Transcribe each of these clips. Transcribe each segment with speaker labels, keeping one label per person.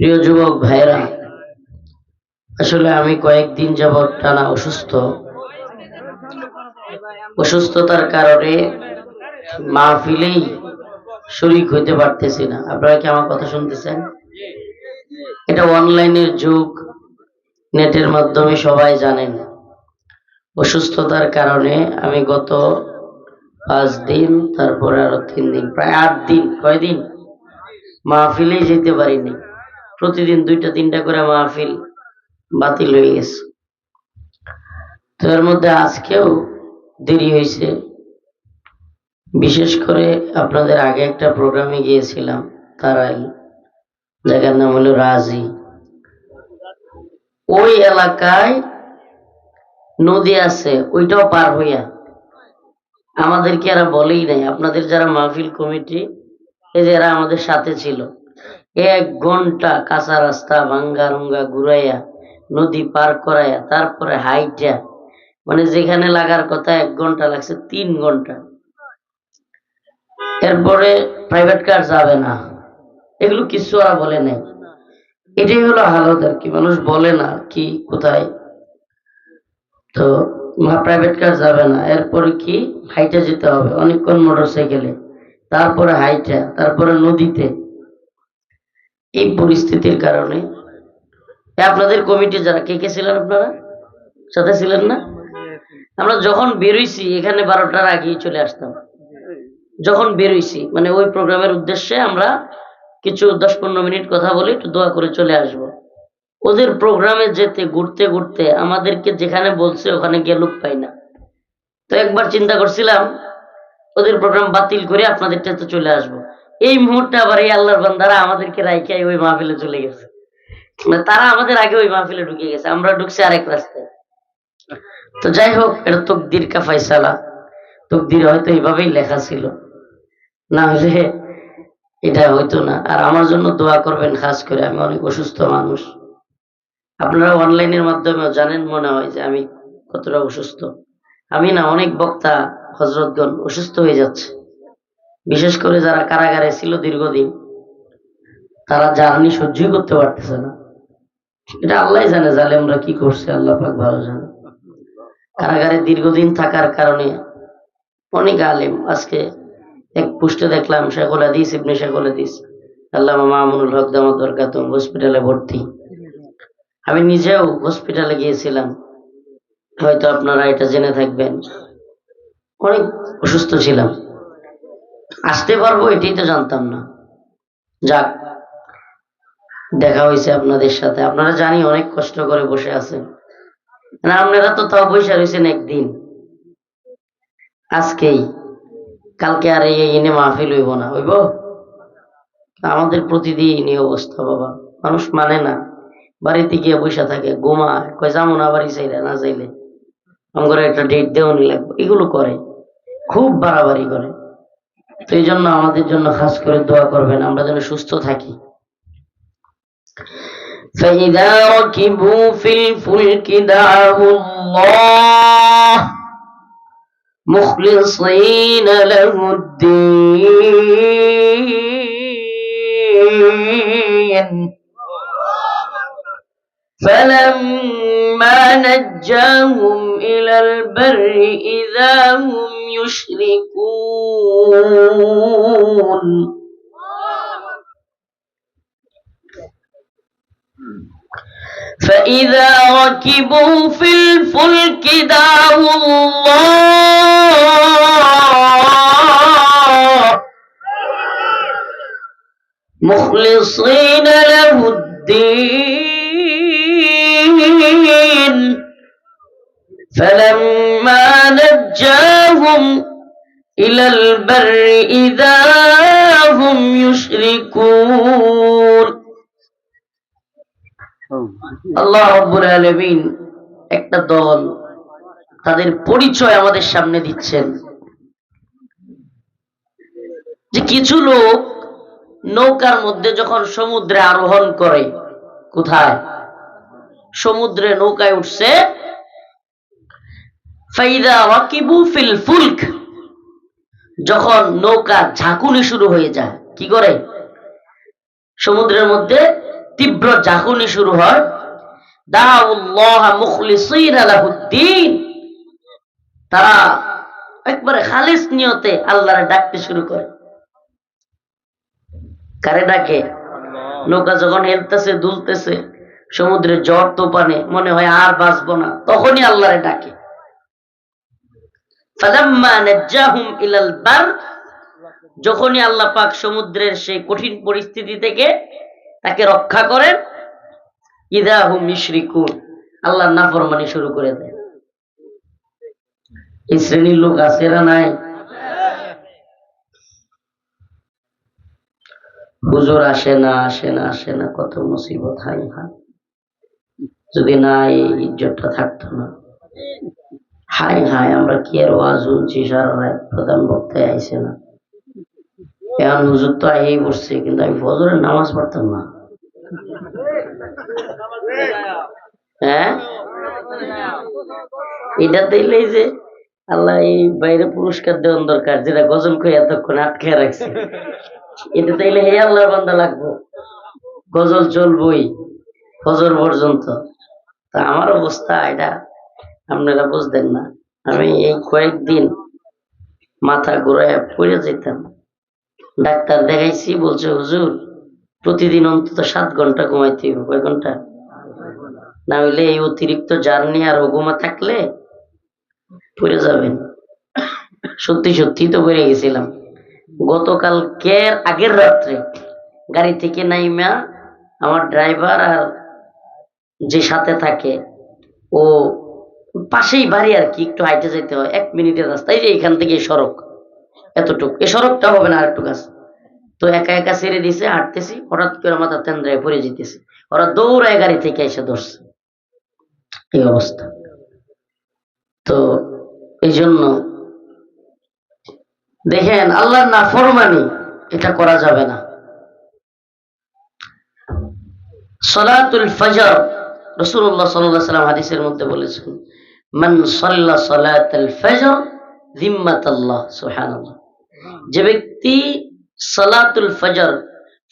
Speaker 1: প্রিয় যুবক ভাইরা আসলে আমি কয়েকদিন যাবৎ টানা অসুস্থ। অসুস্থতার কারণে মাহফিলেই শরিক হইতে পারতেছি না। আপনারা কি আমার কথা শুনতেছেন? এটা অনলাইনের যুগ, নেটের মাধ্যমে সবাই জানেন। অসুস্থতার কারণে আমি গত পাঁচ দিন, তারপরে আরও তিন দিন, প্রায় আট দিন, কয়দিন মাহফিলেই যেতে পারিনি। প্রতিদিন দুইটা, তিনটা করে মাহফিল বাতিল হয়ে গেছে। তো এর মধ্যে আজকেও দেরি হয়েছে। বিশেষ করে আপনাদের আগে একটা প্রোগ্রামে গিয়েছিলাম তারাই জায়গার নাম হলো রাজি। ওই এলাকায় নদী আছে, ওইটাও পার হইয়া। আমাদেরকে এরা বলেই নাই। আপনাদের যারা মাহফিল কমিটি এরা আমাদের সাথে ছিল। এক ঘণ্টা কাঁচা রাস্তা ভাঙ্গা রুঙ্গা ঘুরাইয়া, নদী পার করাইয়া, তারপরে হাইটা। মানে যেখানে লাগার কথা এক ঘণ্টা লাগছে, তিন ঘণ্টা। এরপরে প্রাইভেট কার যাবে না। এগুলো কিছু আর বলে নাই। এটাই হলো হালত আর কি। মানুষ বলে না কি, কোথায়। তো প্রাইভেট কার যাবে না। এরপরে কি? হাইটা যেতে হবে। অনেকক্ষণ মোটর সাইকেলে তারপরে হাইটা, তারপরে নদীতে। এই পরিস্থিতির কারণে। আপনাদের কমিটি যারা, কে কে ছিলেন আপনারা? সাথে ছিলেন না? আমরা যখন বেরোইছি, এখানে বারোটার আগেই চলে আসতাম। যখন বেরোইছি মানে ওই প্রোগ্রামের উদ্দেশ্যে আমরা কিছু দশ পনেরো মিনিট কথা বলি একটু দোয়া করে চলে আসব। ওদের প্রোগ্রামে যেতে, ঘুরতে ঘুরতে আমাদেরকে যেখানে বলছে, ওখানে গিয়ে লোক পাই না। তো একবার চিন্তা করছিলাম, ওদের প্রোগ্রাম বাতিল করে আপনাদেরটাতে চলে আসব। এই মুহূর্তে আবার এই আল্লাহর বান্দারা আমাদেরকে রাইখাই ওই মাহফিলে চলে গেছে। মানে তারা আমাদের আগে ওই মাহফিলে ঢুকে গেছে, আমরা ঢুকছি আরেক রাস্তায়। তো যাই হোক, এটা তকদির কা ফয়সালা। তকদির হয়তো এইভাবেই লেখা ছিল। না হলে এটা হইতো না। আর আমার জন্য দোয়া করবেন, খাস করে আমি অনেক অসুস্থ মানুষ। আপনারা অনলাইনের মাধ্যমেও জানেন মনে হয় যে আমি কতটা অসুস্থ। আমি না অনেক বক্তা হজরতগণ অসুস্থ হয়ে যাচ্ছে। বিশেষ করে যারা কারাগারে ছিল দীর্ঘদিন, তারা জার্নি সহ্যই করতে পারতেছে না। এটা আল্লাহ জানে জালেমরা কি করছে, আল্লাহ পাক ভালো জানে। কারাগারে দীর্ঘদিন থাকার কারণে অনেক আলেম আজকে এক পুষ্টে দেখলাম, শেখুল হাদিস ইবনে হাদিস। আল্লাহ মামুনুল হক দামত বরকাতুম হসপিটালে ভর্তি। আমি নিজেও হসপিটালে গিয়েছিলাম। হয়তো আপনারা এটা জেনে থাকবেন। অনেক অসুস্থ ছিলাম। আসতে পারব এটাই তো জানতাম না। যাক, দেখা হয়েছে আপনাদের সাথে। আপনারা জানি অনেক কষ্ট করে বসে আছেন। না, আপনারা তো তাও বসে রয়েছেন একদিন। আজকেই। কালকে আর এই এনে মাহফিল হইব না। হইব? আমাদের প্রতিদিন এই অবস্থা, বাবা। মানুষ মানে না। বাড়িতে গিয়ে বসে থাকে, ঘুমায়। কয়, যাব না বাড়ি চাইলে, না চাইলে। আমার একটা ডেট দেওয়ানি লাগবে। এগুলো করে। খুব বাড়াবাড়ি করে। তো এই জন্য আমাদের জন্য খাস করে দোয়া করবেন আমরা যেন সুস্থ থাকি فإذا ركبوا في الفلك دعوا الله مخلصين له الدين فلما نجاهم إلى البر إذا هم يشركون فإذا ركبوا في الفلك دعوا الله مخلصين له الدين فلما نجاهم إلى البر إذا هم يشركون আল্লাহ রব্বুল আলমিন একটা দল তাদের পরিচয় আমাদের সামনে দিচ্ছেন যে কিছু লোক নৌকার মধ্যে যখন সমুদ্রে আরোহণ করে কোথায় সমুদ্রে নৌকায় উঠছে ফাইদা ওয়াকিবু ফিল ফুলক। যখন নৌকা ঝাঁকুনি শুরু হয়ে যায়, কি করে? সমুদ্রের মধ্যে তীব্র জাহুনি শুরু হয়। তারা একবারে খালিস নিয়তে আল্লাহরে ডাকতে শুরু করে। কারে ডাকে? নৌকা যখন হেলতেছে, দুলতেছে সমুদ্রে ঝড় তোপানে মনে হয় আর বাঁচবো না, তখনই আল্লাহরে ডাকে। যখনই আল্লাহ পাক সমুদ্রের সেই কঠিন পরিস্থিতি থেকে তাকে রক্ষা করেন, ইদা হুম ইশরিকুন নাফরমানি শুরু করে দেয় এই শ্রেণির লোক আছে না নাই? হুজুর আসে না আসে না আসে না, কত মুসিবত হাই হাই যদি না, এই ইজ্জতটা থাকতো না। হাই হাই আমরা কি আর ওয়াজ শুনছি সারা রাত প্রধান বক্তায় আইসে না। এখন হুজুর তো এই বসছে, কিন্তু আমি ফজরের নামাজ পড়তাম না। হ্যাঁ? এটা দিলে যে আল্লাহ এই বাইরে পুরস্কার দেওয়ার দরকার, যেটা গজল করে এতক্ষণ আটকে রাখছে। এটা তাইলে হে আল্লাহর বান্দা লাগবো। গজল চলবই ফজর পর্যন্ত। তা আমার অবস্থা, এটা আপনারা বুঝতেন না। আমি এই কয়েকদিন মাথা ঘুরায় পড়ে যেতাম। ডাক্তার দেখাইছি, বলছে, হুজুর, প্রতিদিন অন্তত সাত ঘণ্টা ঘুমাইতে হবে কয় ঘণ্টা? না হইলে এই অতিরিক্ত জার্নি আর ওগুমা থাকলে পড়ে যাবেন। সত্যি সত্যি তো পড়ে গেছিলাম। গতকাল কের আগের রাত্রে গাড়ি থেকে নাইমা আমার ড্রাইভার আর যে সাথে থাকে, ও পাশেই বাড়ি আর কি, একটু হাইটে যেতে হয়, এক মিনিটের রাস্তা, এই যে এখান থেকে সড়ক, এতটুক। এই সড়কটা হবে না আরেকটু কাছে। তো একা একা ছেড়ে দিছে, হাঁটতেছি, হঠাৎ করে মাথা তেন্দ্রায় পড়ে যেতেছে। ওরা দৌড়ায় গাড়ি থেকে এসে ধরছে। এই অবস্থা। তো এই জন্য দেখেন, আল্লাহর না ফরমানি এটা করা যাবে না। সলাতুল ফজর রসুল্লাহ সাল্লাহ সাল্লাম হাদিসের মধ্যে বলেছেন মান সাল্লা সলাতুল ফজর জিম্মাত আল্লাহ সুবহানাল্লাহ। যে ব্যক্তি সালাতুল ফজর,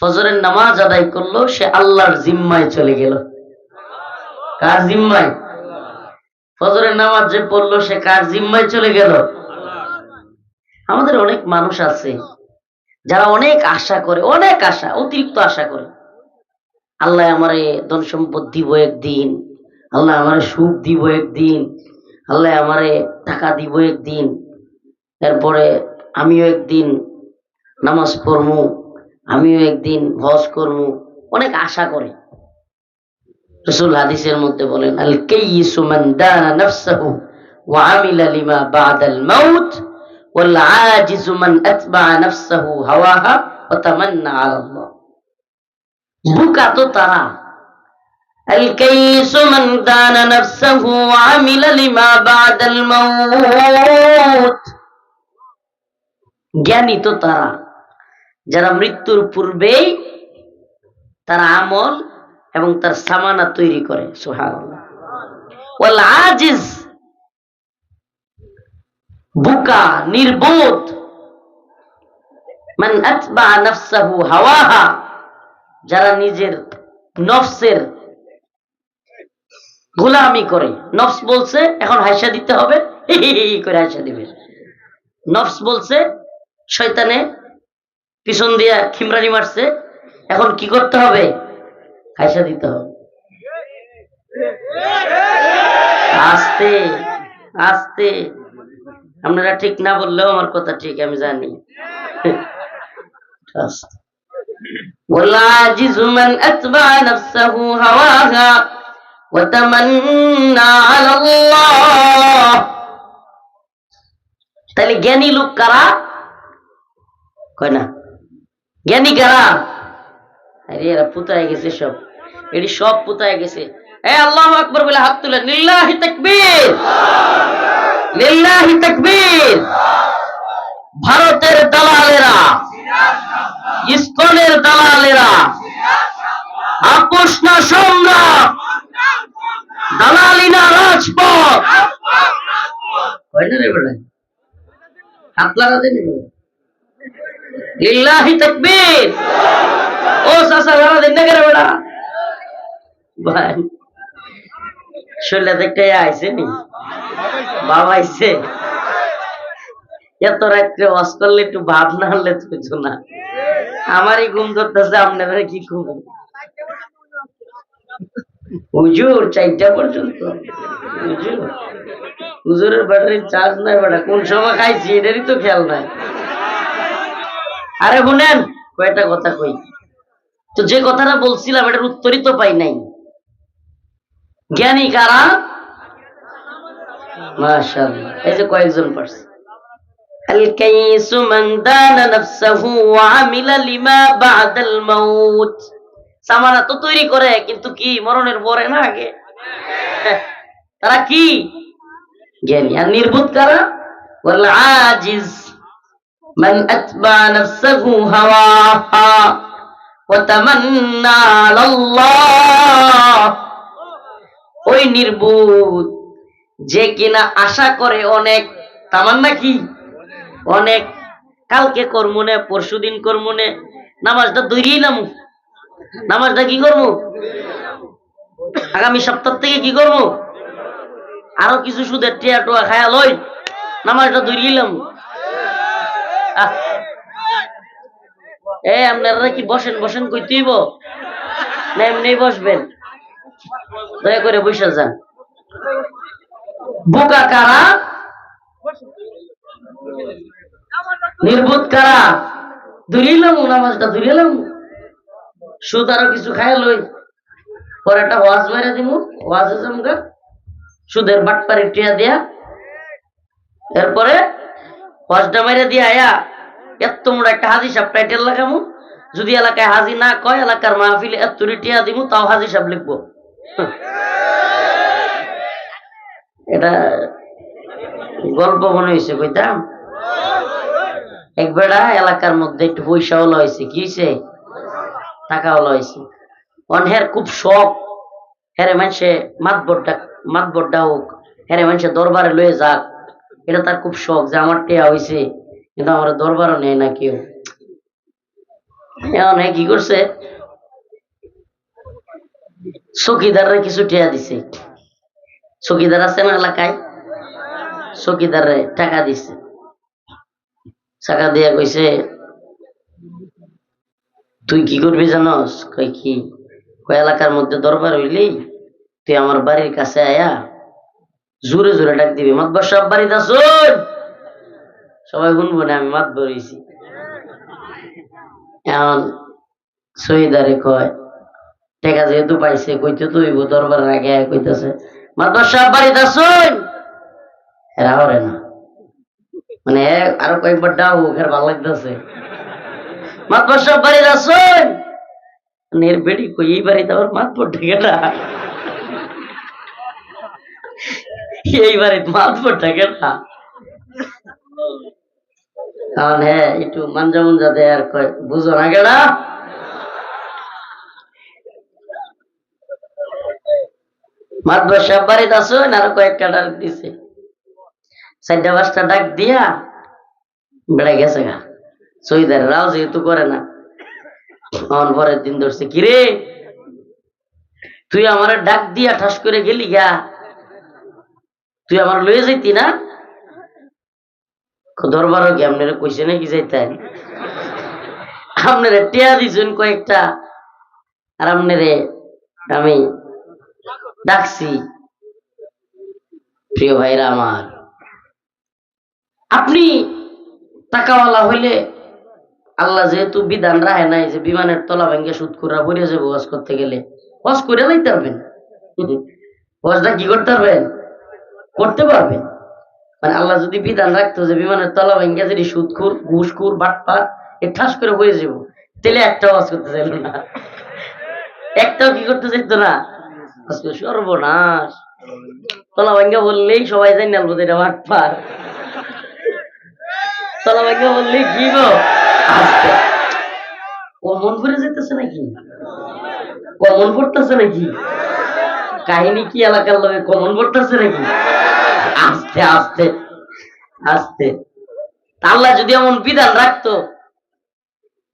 Speaker 1: ফজরের নামাজ আদায় করল, সে আল্লাহর জিম্মায় চলে গেল। কার জিম্মায়? ফজরের নামাজ যে পড়ল, সে কার জিম্মায় চলে গেল? আমাদের অনেক মানুষ আছে, যারা অনেক আশা করে, অনেক আশা, অতিরিক্ত আশা করে। আল্লাহ আমারে ধন সম্পদ দিব একদিন, আল্লাহ আমারে সুখ দিব একদিন আল্লাহ আমারে টাকা দিব একদিন। এরপরে আমিও একদিন নামাজ পড়মু, আমিও একদিন হজ করমু, অনেক আশা করে। রসুল হাদিসের মধ্যে বলেন, আল দানা ওয়া আমিলা লিমা বাদাল মাউত, ওয়াল আজিজু মান নাফসাহু হাওয়াহা ওয়া তামান্না আলা আল্লাহ তো তারা। মান দানা নাফসাহু ওয়া আমিলা লিমা বাদাল মাউত জ্ঞানী তো তারা। যারা মৃত্যুর পূর্বেই তার আমল এবং তার সামানা তৈরি করে আজিজ, বুকা, নির্বোধ। মান হাওয়াহা, যারা নিজের নফসের গোলামি করে। নফস বলছে, এখন হাসা দিতে হবে করে হাসা দিবে। নফস বলছে, শয়তানে পিছন দিয়া খিমরানি মারছে, এখন কি করতে হবে? হাসা দিতে হবে। আস্তে আস্তে। আপনারা ঠিক না বললেও আমার কথা ঠিক, আমি জানি। আস্তে। বললা আজিজুমান আতবা নফসাহু হাওয়াহা। তাহলে জ্ঞানী লোক কারা? কয় না, জ্ঞানী কারা? আরে এরা পুতায় গেছে সব, এটি সব পুতায় গেছে। এ আল্লাহ আকবর বলে তুলে ভারতের না রাজপথ না রে বেটা হাত লাগাতে লিল্লাহি তাকবীর। ও সাসা সারা দিন না করে বেটা ভাই, শরীরটা দেখতে আইছে নি? বাবা আইছে। এত রাত্রে ওয়াশ করলে একটু ভাব না হলে তো কিছু না। আমারই ঘুম ধরতেছে আপনারা কি ঘুম? হুজুর, চারটা পর্যন্ত। হুজুরের ব্যাটারি চার্জ নাই বেটা কোন সময় খাইছি এটারই তো খেয়াল নাই আরে শুনেন কয়টা কথা কই তো যে কথাটা বলছিলাম এটার উত্তরই তো পাই নাই জ্ঞানী কারা মাশাআল্লাহ এই যে কয়েকজন পারছে الكيس من دان نفسه وعمل لما بعد الموت সামানা তো তৈরি করে কিন্তু কি মরণের পরে না আগে তারা কি? জ্ঞানী আর নির্বুধ কারা? ওয়াল আজিজ মান আতবা নাফসাহু ওই নির্বুধ, যে কিনা আশা করে অনেক, তামান্না কি? অনেক। কালকে কর্মনে পরশু দিন কর্মনে নামাজটা দৈরিয়ে নামু। নামাজটা কি করব আগামী সপ্তাহ থেকে কি করব আরও কিছু সুদের টিয়া টোয়া খায়া লই, নামাজটা দৈরিলাম এ, আপনারা কি বসেন বসেন কই তুইব না এমনি বসবেন। দয়া করে বসে যান। বোকা কারা? নির্বোধ কারা? দূরিলাম নামাজটা দূরিলাম সুদ আরও কিছু খায় লই। পরে একটা ওয়াজ মেরে দিমু, ওয়াজে জমগা সুদের বাটপারি টিয়া দিয়া, এরপরে ওয়াজটা মেরে দিয়া আয়া এত মোড় একটা হাজি সাহেব টাইটেল লাগামু। যদি এলাকায় হাজি না কয়, এলাকার মাহফিলে এত টিয়া দিমু, তাও হাজি সাহেব লিখব। এটা গল্প মনে হয়েছে কইতাম? এক বেড়া এলাকার মধ্যে একটু পয়সা হলো হয়েছে কি হয়েছে টাকা হলো হয়েছে অনহের খুব শখ। হেরে মানুষে মাতবরটা মাতবরটা হোক হেরে মানুষে দরবারে লয়ে যাক। এটা তার খুব শখ যে আমার টেয়া হয়েছে কিন্তু আমার দরবারও নেই না কেউ। কি করছে? চকিদাররে কিছু টেয়া দিছে। চকিদার আছে না এলাকায়? চকিদারে টাকা দিছে। টাকা দিয়া কইছে, তুই কি করবি জানস? কই কি? এলাকার মধ্যে দরবার হইলি তুই আমার বাড়ির কাছে আয়া জোরে জোরে ডাক দিবি মাতবার সব বাড়িতে আসুন সবাই শুনব না, আমি মাত বলেছি এখন শহীদারে কয়, টাকা যেহেতু পাইছে, কইতে তো হইব, দরবারের আগে কইতেছে মাতবার সব বাড়িতে আসুন এরা ওরে না। মানে আরও কয়েকবার ডাও ওখানে ভালো লাগতেছে। মাতবার সব বাড়িতে আসুন নের বেড়ি কই, এই বাড়িতে আবার মাতবর ঢেকে না এই বাড়িতে মাতবর ঢেকে না কারণ হ্যাঁ একটু মাঞ্জা মুঞ্জা দেয় আর কয়, বুঝো না গেলা মাতবর সব বাড়িতে আসুন আরও কয়েকটা ডাক দিছে? চারটা, পাঁচটা ডাক দিয়া বেড়াই গেছে গা। সইদার রাও যেহেতু করে না অন পরের দিন ধরছে, কিরে, তুই আমার ডাক দিয়া ঠাস করে গেলি গা? তুই আমার লয়ে যাইতি না? দরবারও কি আপনারা কইছে নাকি যাইতেন? আপনারা টিয়া দিছেন কয়েকটা, আর আপনারে আমি ডাকছি। প্রিয় ভাইরা আমার, আপনি টাকাওয়ালা হইলে আল্লাহ যেহেতু বিধান রাহে নাই যে বিমানের তলা ভেঙে সুদ করা পড়ে যাব ওয়াজ করতে গেলে, ওয়াজ করে যাইতে পারবেন? ওয়াজটা কি করতে পারবেন? করতে পারবে। মানে আল্লাহ যদি বিধান রাখতো যে বিমানের তলা ভেঙে যদি সুদখুর, ঘুষখুর, বাটপার, এ ঠাস করে হয়ে যাব তাহলে একটা ওয়াজ করতে চাইলো না। একটাও কি করতে চাইতো না? সর্বনাশ। তলা বললেই সবাই বাটপার। তলা কি ও মন করে যেতেছে নাকি? কমন পড়তেছে নাকি? কাহিনী কি এলাকার লোকে কমন পড়তেছে নাকি? আস্তে আস্তে আস্তে আল্লাহ যদি এমন বিধান রাখতো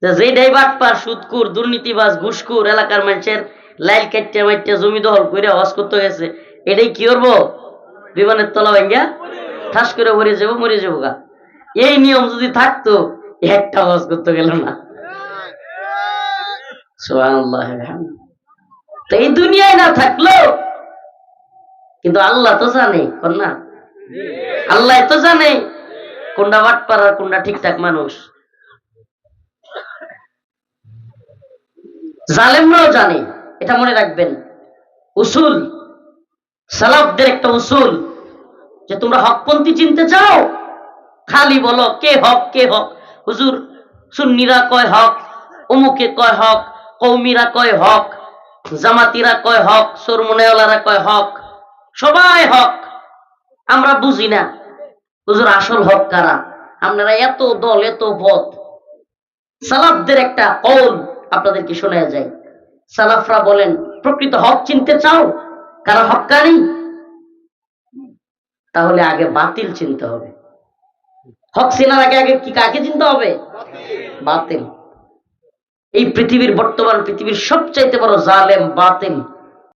Speaker 1: যে বাটপার সুদকুর দুর্নীতিবাজ ঘুষকুর এলাকার মানুষের লাইল কাটতে মাইটে জমি দখল করে আওয়াজ করতে গেছে এটাই কি করব? বিমানের তলা ভাঙ্গা, ঠাস করে মরে যাব মরে যাব গা। এই নিয়ম যদি থাকতো, একটা আওয়াজ করতে গেল না। এই দুনিয়ায় না থাকল কিন্তু আল্লাহ তো জানে না। আল্লাহ তো জানে কোনটা কোনটা ঠিকঠাক মানুষ। জালেমরাও জানে, এটা মনে রাখবেন। উসুল, সালাফদের একটা উসুল, যে তোমরা হকপন্থী চিনতে চাও, খালি বলো কে হক কে হক। হুজুর, সুন্নিরা কয় হক অমুকে কয় হক কৌমিরা কয় হক, জামাতিরা কয় হক, সরমনেওয়ালারা কয় হক, সবাই হক। আমরা বুঝি না। হুজুর, আসল হক কারা? আপনারা এত দল, এত পথ। সালাফদের একটা কৌল আপনাদেরকে শোনা যায়। সালাফরা বলেন, প্রকৃত হক চিনতে চাও? কারা হক্কানি তাহলে আগে বাতিল চিনতে হবে। হক চেনার আগে আগে কি কাকে চিনতে হবে? বাতিল। এই পৃথিবীর, বর্তমান পৃথিবীর সবচাইতে বড় জালেম বাতিল।